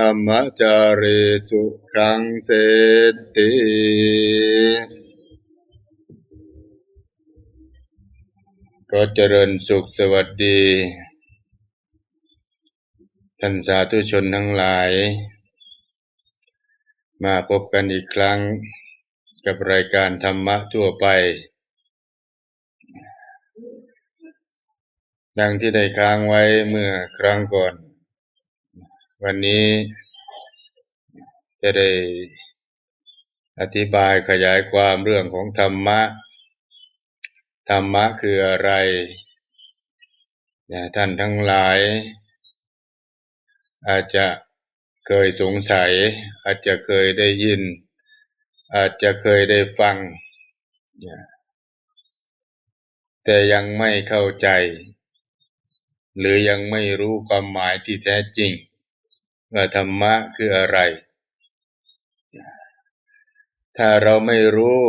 ธรรมจาริสุขังเสติก็เจริญสุขสวัสดี ท่านสาธุชนทั้งหลาย มาพบกันอีกครั้งกับรายการธรรมะทั่วไป ดังที่ได้ค้างไว้เมื่อครั้งก่อน วันนี้จะได้อธิบายขยายความเรื่องของธรรมะ ธรรมะคืออะไรท่านทั้งหลาย อาจจะเคยสงสัย อาจจะเคยได้ยิน อาจจะเคยได้ฟัง แต่ยังไม่เข้าใจ หรือยังไม่รู้ความหมายที่แท้จริง ว่าธรรมะคืออะไร ถ้าเราไม่รู้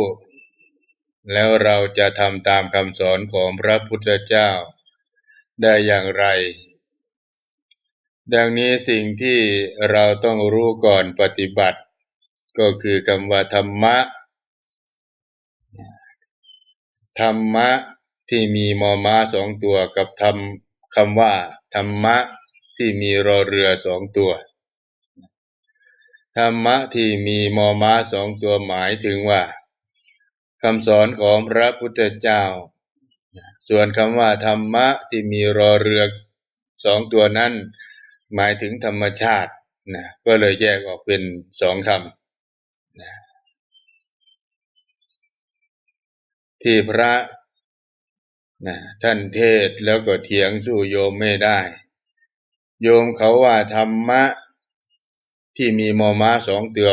แล้วเราจะทำตามคำสอนของพระพุทธเจ้า ได้อย่างไร ดังนี้สิ่งที่เราต้องรู้ก่อนปฏิบัติ ก็คือคำว่าธรรมะ ธรรมะที่มีมอม้าสองตัวกับธรรมคำว่า ธรรมะที่มีรอเรือสองตัว ธรรมะที่มีมอม้าสองตัวหมายถึงว่าคำสอนของพระพุทธเจ้า ส่วนคำว่าธรรมะที่มีรอเรือสองตัวนั้น หมายถึงธรรมชาตินะก็เลยแยกออกเป็นสองคำนะที่พระนะท่านเทศแล้วก็เถียงสู้โยมไม่ได้ โยมเขาว่าธรรมะ ที่มีมอม้าสองตัว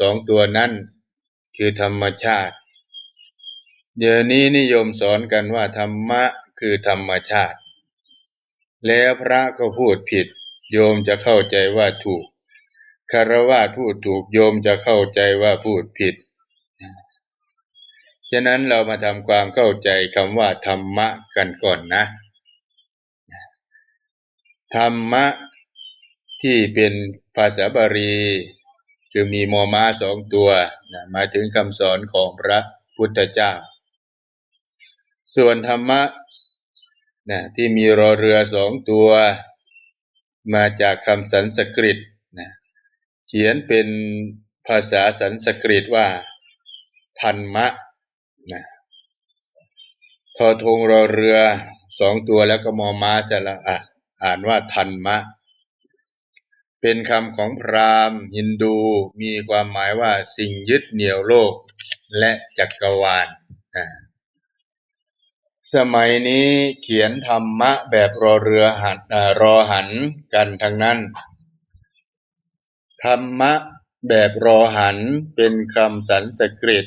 สองตัวนั้นคือธรรมชาติ เดี๋ยวนี้นิยมสอนกันว่าธรรมะคือธรรมชาติ แล้วพระก็พูดผิด โยมจะเข้าใจว่าถูกคารวะพูดถูกโยมจะเข้าใจว่าพูดผิด ฉะนั้นเรามาทำความเข้าใจคำว่าธรรมะกันก่อนนะ ธรรมะ ที่เป็นภาษาบาลีคือมีมอม้าสองตัวนะหมายถึงคำสอนของพระพุทธเจ้า ส่วนธรรมะนะที่มีรอเรือสองตัว มาจากคำสันสกฤตนะเขียนเป็นภาษาสันสกฤตว่าธรรมะนะทอทงรอเรือสองตัวแล้วก็มอม้าสระอะอ่านว่าทันมะ เป็นคำของพราหมณ์ฮินดูมีความหมายว่าสิ่งยึดเหนี่ยวโลกและจักรวาลนะสมัยนี้เขียนธรรมะแบบรอเรือหันรอหันกันทั้งนั้น ธรรมะแบบรอหันเป็นคำสันสกฤต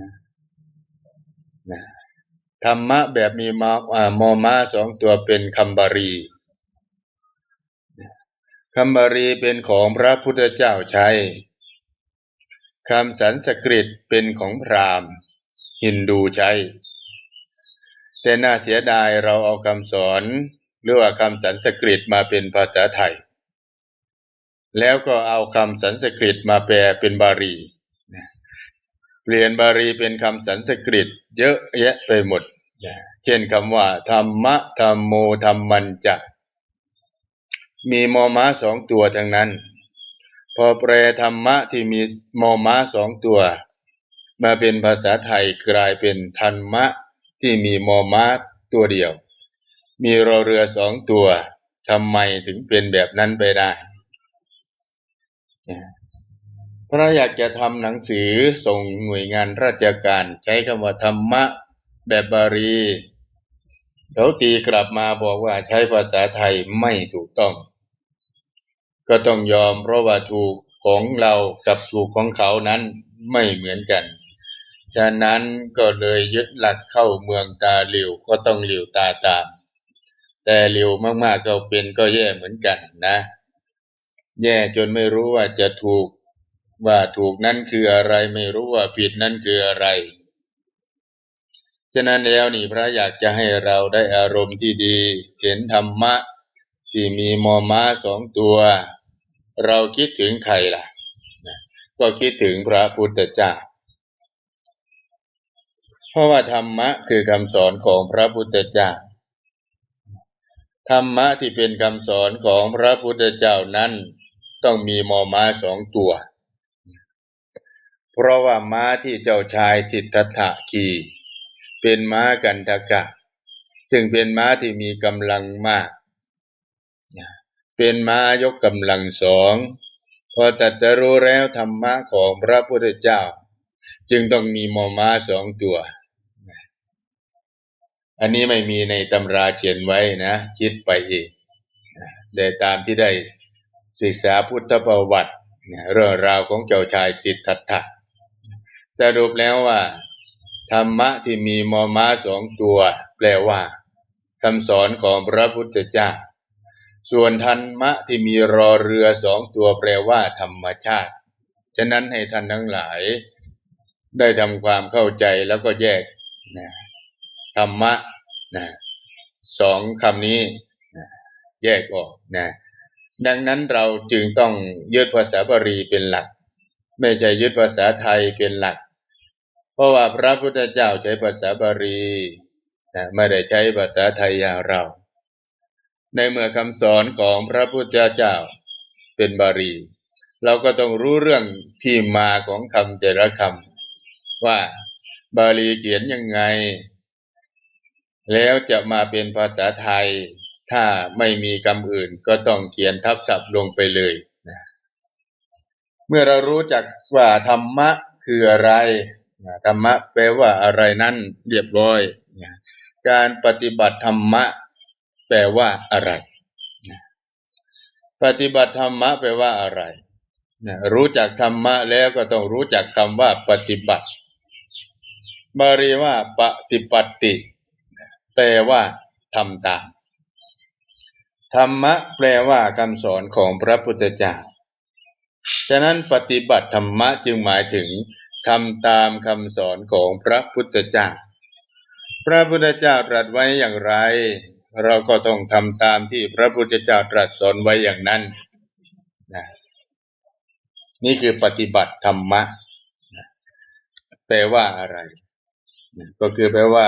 นะนะธรรมะแบบมีมอมาสองตัวเป็นคำบารี คำบารีเป็นของพระพุทธเจ้าใช้คำสันสกฤตเป็นของพราหมณ์ ฮินดูใช้ แต่น่าเสียดายเราเอาคำสอนหรือว่าคำสันสกฤตมาเป็นภาษาไทย แล้วก็เอาคำสันสกฤตมาแปลเป็นบาลีเปลี่ยนบาลีเป็นคำสันสกฤตเยอะแยะไปหมด เช่นคำว่า ธรรมะธรรมโมธรรมันจะ มีมอม้าสองตัวทั้งนั้น พอแปลธรรมะที่มีมอม้าสองตัว มาเป็นภาษาไทยกลายเป็นธรรมะที่มีมอม้าตัวเดียว มีรอเรือสองตัวทำไมถึงเป็นแบบนั้นไปได้พระอยากจะทำหนังสือส่งหน่วยงานราชการ ใช้คำว่าธรรมะแบบบาลีเขาตีกลับมาบอกว่าใช้ภาษาไทยไม่ถูกต้อง ก็ต้องยอมเพราะว่าถูกของเรากับถูกของเขานั้นไม่เหมือนกัน ฉะนั้นก็เลยยึดหลักเข้าเมืองตาหลิวก็ต้องหลิวตาตาม แต่หลิวมากๆก็เป็นก็แย่เหมือนกันนะ แย่จนไม่รู้ว่าจะถูกว่าถูกนั้นคืออะไรไม่รู้ว่าผิดนั้นคืออะไร ฉะนั้นแล้วนี่พระอยากจะให้เราได้อารมณ์ที่ดี เห็นธรรมะ ที่มีมอม้าสองตัว เราคิดถึงใครล่ะ ก็คิดถึงพระพุทธเจ้า เพราะว่าธรรมะคือคำสอนของพระพุทธเจ้า ธรรมะที่เป็นคำสอนของพระพุทธเจ้านั้น ต้องมีมอม้าสองตัว เพราะว่าม้าที่เจ้าชายสิทธัตถะขี่เป็นม้ากันทกะ ซึ่งเป็นม้าที่มีกำลังมาก เป็นม้ายกกำลังสอง พอตัดสรู้แล้วธรรมะของพระพุทธเจ้า จึงต้องมีมอม้าสองตัว อันนี้ไม่มีในตำราเขียนไว้นะ คิดไปเองแต่ตามที่ได้ศึกษาพุทธประวัติเรื่องราวของเจ้าชายสิทธัตถะสรุปแล้วว่า ธรรมะที่มีมอม้าสองตัว แปลว่าคำสอนของพระพุทธเจ้า ส่วนธรรมะที่มีรอเรือสองตัวแปลว่าธรรมชาติ ฉะนั้นให้ท่านทั้งหลาย ได้ทำความเข้าใจแล้วก็แยกนะธรรมะนะสองคำนี้นะแยกออกนะดังนั้นเราจึงต้องยึดภาษาบาลีเป็นหลัก ไม่ใช่ยึดภาษาไทยเป็นหลัก เพราะว่าพระพุทธเจ้าใช้ภาษาบาลีไม่ได้ใช้ภาษาไทยอย่างเรา ในเมื่อคำสอนของพระพุทธเจ้าเป็นบาลีเราก็ต้องรู้เรื่องที่มาของคำแต่ละคำว่าบาลีเขียนยังไง แล้วจะมาเป็นภาษาไทย ถ้าไม่มีคำอื่นก็ต้องเขียนทับศัพท์ลงไปเลยเมื่อเรารู้จักว่าธรรมะคืออะไรธรรมะแปลว่าอะไรนั้นเรียบร้อย การปฏิบัติธรรมะ แปลว่าอะไร ปฏิบัติธรรมะแปลว่าอะไรรู้จักธรรมะแล้วก็ต้องรู้จักคำว่าปฏิบัติ บาลีว่าปฏิปติแปลว่าทำตาม ธรรมะแปลว่าคำสอนของพระพุทธเจ้า ฉะนั้นปฏิบัติธรรมะจึงหมายถึงทำตามคำสอนของพระพุทธเจ้า พระพุทธเจ้าตรัสไว้อย่างไร เราก็ต้องทำตามที่พระพุทธเจ้าตรัสสอนไว้อย่างนั้นนะนี่คือปฏิบัติธรรมะแปลว่าอะไร ก็คือแปลว่า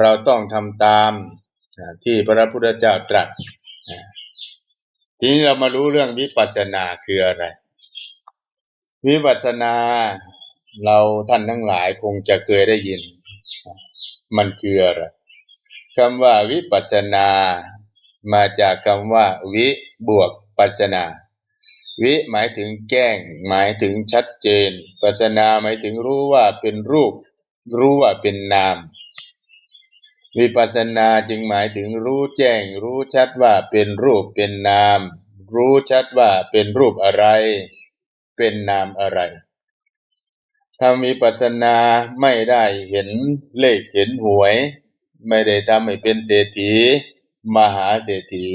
เราต้องทำตามที่พระพุทธเจ้าตรัสทีนี้เรามารู้เรื่องวิปัสสนาคืออะไร วิปัสสนาเราท่านทั้งหลายคงจะเคยได้ยิน มันคืออะไร คำว่าวิปัสนา มาจากคำว่า วิบวกปัสนา วิหมายถึงแจ้ง หมายถึงชัดเจน ปัสนาหมายถึงรู้ว่าเป็นรูป รู้ว่าเป็นนาม วิปัสนาจึงหมายถึงรู้แจ้ง รู้ชัดว่าเป็นรูปเป็นนาม รู้ชัดว่าเป็นรูปอะไร เป็นนามอะไรถ้ามีปัสนาไม่ได้เห็นเลขเห็นหวย ไม่ได้ทำให้เป็นเศรษฐี มหาเศรษฐี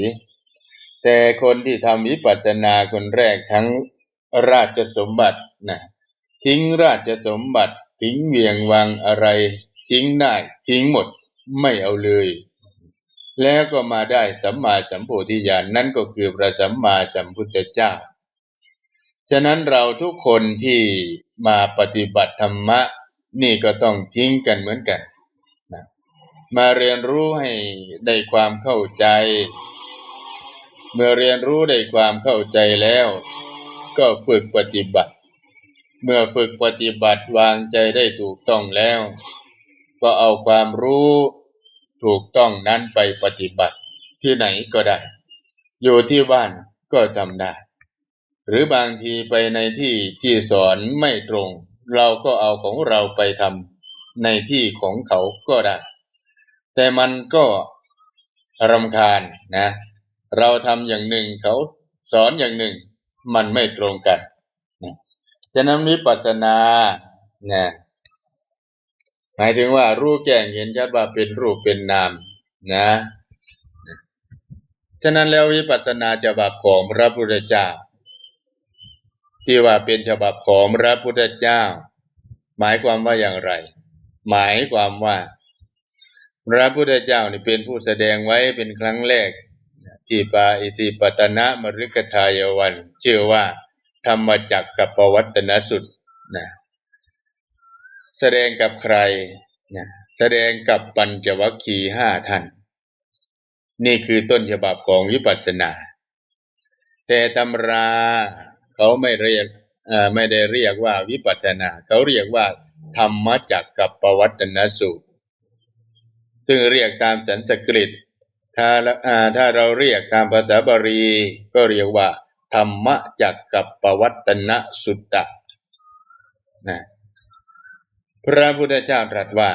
แต่คนที่ทำวิปัสสนาคนแรกทั้งราชสมบัตินะทิ้งราชสมบัติทิ้งเวียงวังอะไร ทิ้งได้ทิ้งหมดไม่เอาเลย แล้วก็มาได้สัมมาสัมโพธิญาณนนั่นก็คือพระสัมมาสัมพุทธเจ้า ฉะนั้นเราทุกคนที่มาปฏิบัติธรรมะ นี่ก็ต้องทิ้งกันเหมือนกัน มาเรียนรู้ให้ได้ความเข้าใจ เมื่อเรียนรู้ได้ความเข้าใจแล้ว ก็ฝึกปฏิบัติ เมื่อฝึกปฏิบัติวางใจได้ถูกต้องแล้ว ก็เอาความรู้ถูกต้องนั้นไปปฏิบัติที่ไหนก็ได้ อยู่ที่บ้านก็ทำได้ หรือบางทีไปในที่ที่สอนไม่ตรง เราก็เอาของเราไปทำในที่ของเขาก็ได้ แต่มันก็รำคาญนะ เราทำอย่างหนึ่งเขาสอนอย่างหนึ่ง มันไม่ตรงกันฉะนั้นวิปัสสนานะหมายถึงว่ารู้แจ้งเห็นชัดว่าเป็นรูปเป็นนามนะฉะนั้นแล้ววิปัสสนาฉบับของพระพุทธเจ้า ที่ว่าเป็นฉบับของพระพุทธเจ้า หมายความว่าอย่างไร หมายความว่า พระพุทธเจ้านี่เป็นผู้แสดงไว้เป็นครั้งแรก ที่ปาอิสิปตนะมฤคทายวันชื่อว่าธรรมจักกับปวัตนสุดนะแสดงกับใครนะแสดงกับปัญจวัคคีห้าท่าน นี่คือต้นฉบับของวิปัสสนา แต่ตำราเขาไม่เรียกไม่ได้เรียกว่าวิปัสสนา เขาเรียกว่าธรรมจักกับปวัตนสูตร ซึ่งเรียกตามสันสกฤตถ้าถ้าเราเรียกตามภาษาบาลีก็เรียกว่า ธรรมจักกับปวัตนสุตตะนะพระพุทธเจ้าตรัสว่า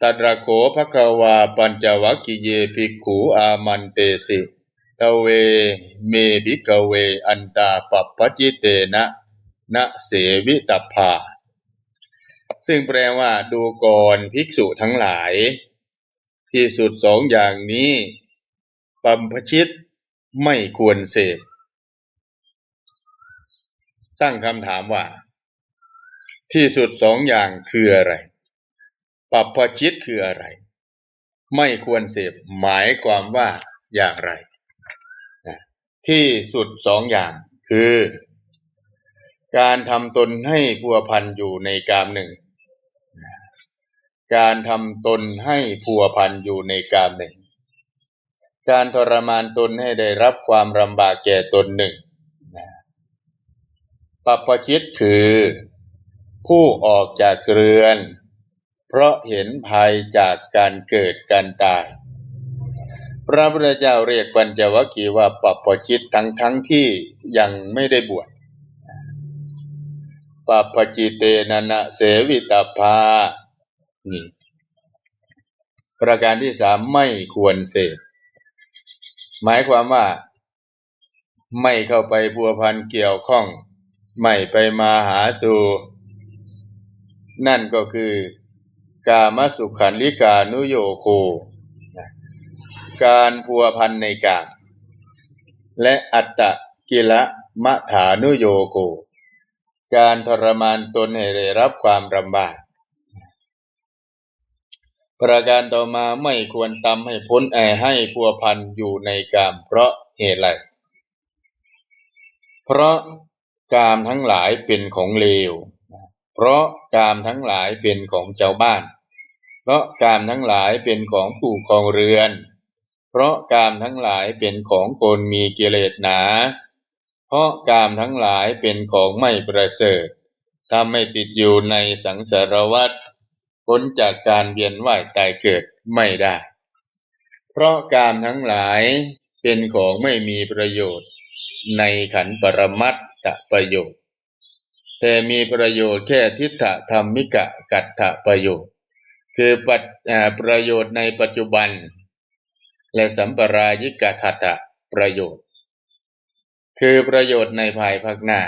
ตัตระโขภควาปัญจวัคคีเยภิกขุอามันเตสิตเวเมภิกเวอันตาปัปปจิเตนะนะเสวิตภา ซึ่งแปลว่าดูก่อนภิกษุทั้งหลาย ที่สุดสองอย่างนี้ปัมพชิตไม่ควรเสพตั้งคำถามว่า ที่สุดสองอย่างคืออะไร ปัปพชิตคืออะไร ไม่ควรเสพหมายความว่าอย่างไร ที่สุดสองอย่างคือ การทำตนให้พัวพันอยู่ในกามหนึ่ง การทำตนให้พัวพันอยู่ในกามหนึ่ง การทรมานตนให้ได้รับความลำบากแก่ตนหนึ่งปัปชิตคือ ผู้ออกจากเรือน เพราะเห็นภัยจากการเกิดการตาย พระพุทธเจ้าเรียกปัญจวัคคีย์ว่าปัปปชิตทั้งทั้งที่ยังไม่ได้บวชปัปปจิเตนะนะเสวิตาภา นี่ ประการที่สามไม่ควรเสพหมายความว่า ไม่เข้าไปพัวพันเกี่ยวข้อง ไม่ไปมาหาสู่นั่นก็คือกามสุขันลิกานุโยโค การพัวพันในกามและอัตตะกิละมะถานุโยโค การทรมานตนให้ได้รับความลำบาก ประการต่อมาไม่ควรตำให้พ้นแอให้พัวพันอยู่ในกามเพราะเหตุไรเพราะกามทั้งหลายเป็นของเลว เพราะกามทั้งหลายเป็นของชาวบ้าน เพราะกามทั้งหลายเป็นของผู้ครองเรือน เพราะกามทั้งหลายเป็นของคนมีกิเลสหนา เพราะกามทั้งหลายเป็นของไม่ประเสริฐทำให้ติดอยู่ในสังสารวัฏ พ้นจากการเวียนว่ายตายเกิดไม่ได้ เพราะกามทั้งหลายเป็นของไม่มีประโยชน์ ในขันปรมัตถประโยชน์ แต่มีประโยชน์แค่ทิฏฐธรรมิกะกัตถประโยชน์ คือประโยชน์ในปัจจุบัน และสัมปรายิกะทัตะประโยชน์ คือประโยชน์ในภายภาคหน้า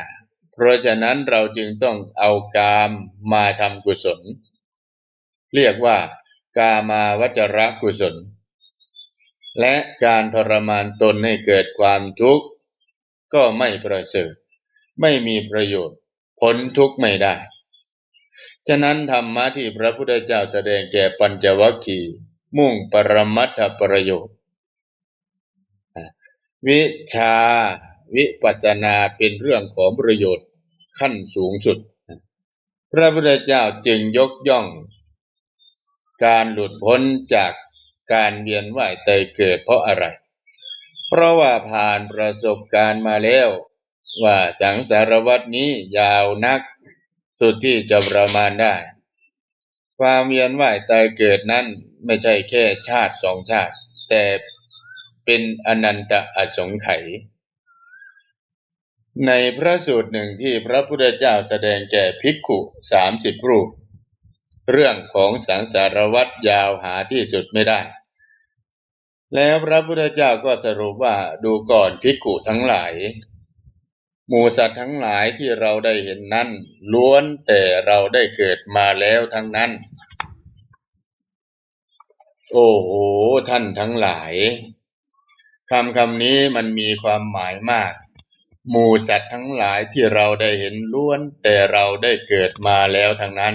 เพราะฉะนั้นเราจึงต้องเอากามมาทำกุศล เรียกว่ากามาวจรกุศล และการทรมานตนให้เกิดความทุกข์ ก็ไม่ประเสริฐไม่มีประโยชน์พ้นทุกข์ไม่ได้ ฉะนั้นธรรมะที่พระพุทธเจ้าแสดงแก่ปัญจวัคคีย์มุ่งปรมัตถประโยชน์ วิชาวิปัสสนาเป็นเรื่องของประโยชน์ขั้นสูงสุด พระพุทธเจ้าจึงยกย่อง การหลุดพ้นจากการเวียนว่ายตายเกิดเพราะอะไร เพราะว่าผ่านประสบการณ์มาแล้ว ว่าสังสารวัตนี้ยาวนัก สุดที่จะประมาณได้ ความเวียนว่ายตายเกิดนั้นไม่ใช่แค่ชาติสองชาติ แต่เป็นอนันตอสงไขยในพระสูตรหนึ่งที่พระพุทธเจ้าแสดงแก่ภิกขุสามสิบรูป เรื่องของสังสารวัตรยาวหาที่สุดไม่ได้ แล้วพระพุทธเจ้าก็สรุปว่าดูก่อนภิกขุทั้งหลายหมูสัตว์ทั้งหลายที่เราได้เห็นนั้นล้วนแต่เราได้เกิดมาแล้วทั้งนั้น โอ้โหท่านทั้งหลายคำคำนี้มันมีความหมายมากหมูสัตว์ทั้งหลายที่เราได้เห็นล้วนแต่เราได้เกิดมาแล้วทั้งนั้น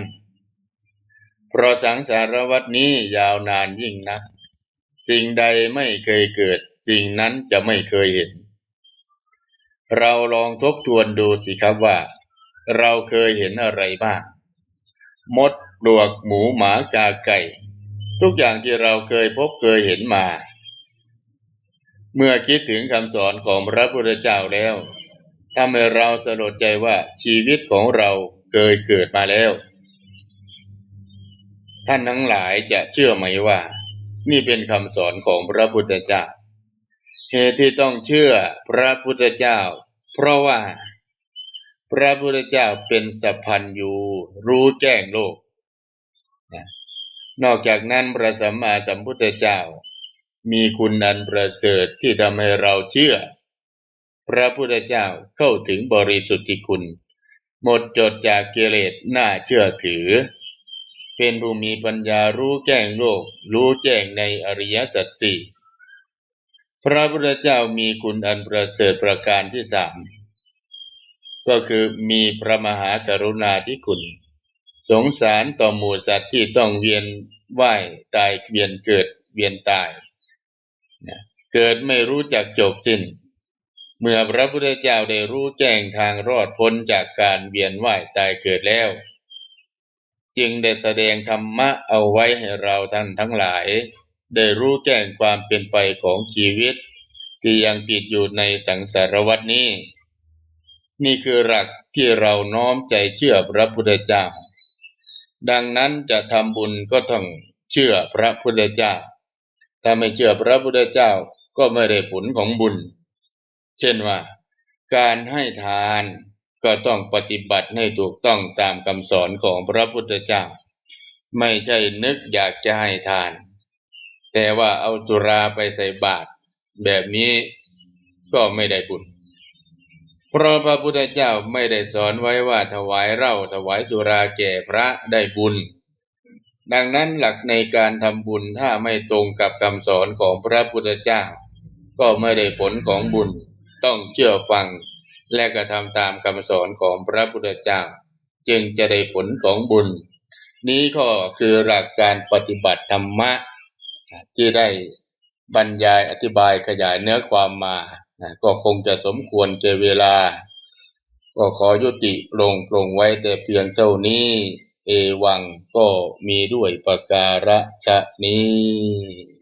เพราะสังสารวัตนี้ยาวนานยิ่งนักสิ่งใดไม่เคยเกิด สิ่งนั้นจะไม่เคยเห็น เราลองทบทวนดูสิครับว่า เราเคยเห็นอะไรบ้าง มดปลวกหมูหมากาไก่ ทุกอย่างที่เราเคยพบเคยเห็นมา เมื่อคิดถึงคำสอนของพระพุทธเจ้าแล้วทำให้เราสลดใจว่าชีวิตของเราเคยเกิดมาแล้ว ท่านทั้งหลายจะเชื่อไหมว่า นี่เป็นคำสอนของพระพุทธเจ้า เหตุที่ต้องเชื่อพระพุทธเจ้า เพราะว่า พระพุทธเจ้าเป็นสัพพันยูรู้แจ้งโลก นอกจากนั้นพระสัมมาสัมพุทธเจ้า มีคุณอันประเสริฐที่ทำให้เราเชื่อ พระพุทธเจ้าเข้าถึงบริสุทธิคุณ หมดจดจากกิเลสน่าเชื่อถือ เป็นผู้มีปัญญารู้แจ้งโลก รู้แจ้งในอริยสัจสี่พระพุทธเจ้ามีคุณอันประเสริฐประการที่สามก็คือมีพระมหากรุณาธิคุณ สงสารต่อหมู่สัตว์ที่ต้องเวียนว่ายตายเวียนเกิดเวียนตายเกิดไม่รู้จักจบสิ้น เมื่อพระพุทธเจ้าได้รู้แจ้งทางรอดพ้นจากการเวียนว่ายตายเกิดแล้ว จึงได้แสดงธรรมะเอาไว้ให้เราท่านทั้งหลาย ได้รู้แจ้งความเป็นไปของชีวิต ที่ยังติดอยู่ในสังสารวัฏนี้ นี่คือหลักที่เราน้อมใจเชื่อพระพุทธเจ้า ดังนั้นจะทำบุญก็ต้องเชื่อพระพุทธเจ้า ถ้าไม่เชื่อพระพุทธเจ้าก็ไม่ได้ผลของบุญ เช่นว่า การให้ทาน ก็ต้องปฏิบัติให้ถูกต้องตามคำสอนของพระพุทธเจ้า ไม่ใช่นึกอยากจะให้ทาน แต่ว่าเอาสุราไปใส่บาตรแบบนี้ก็ไม่ได้บุญเพราะพระพุทธเจ้าไม่ได้สอนไว้ว่าถวายเหล้าถวายสุราแก่พระได้บุญ ดังนั้นหลักในการทำบุญถ้าไม่ตรงกับคำสอนของพระพุทธเจ้า ก็ไม่ได้ผลของบุญต้องเชื่อฟัง และกระทำตามคำสอนของพระพุทธเจ้า จึงจะได้ผลของบุญ นี้ก็คือหลักการปฏิบัติธรรมะ ที่ได้บรรยายอธิบายขยายเนื้อความมา ก็คงจะสมควรเจเวลา ก็ขอยุติลงปรงไว้แต่เพียงเท่านี้ เอวังก็มีด้วยประการฉะนี้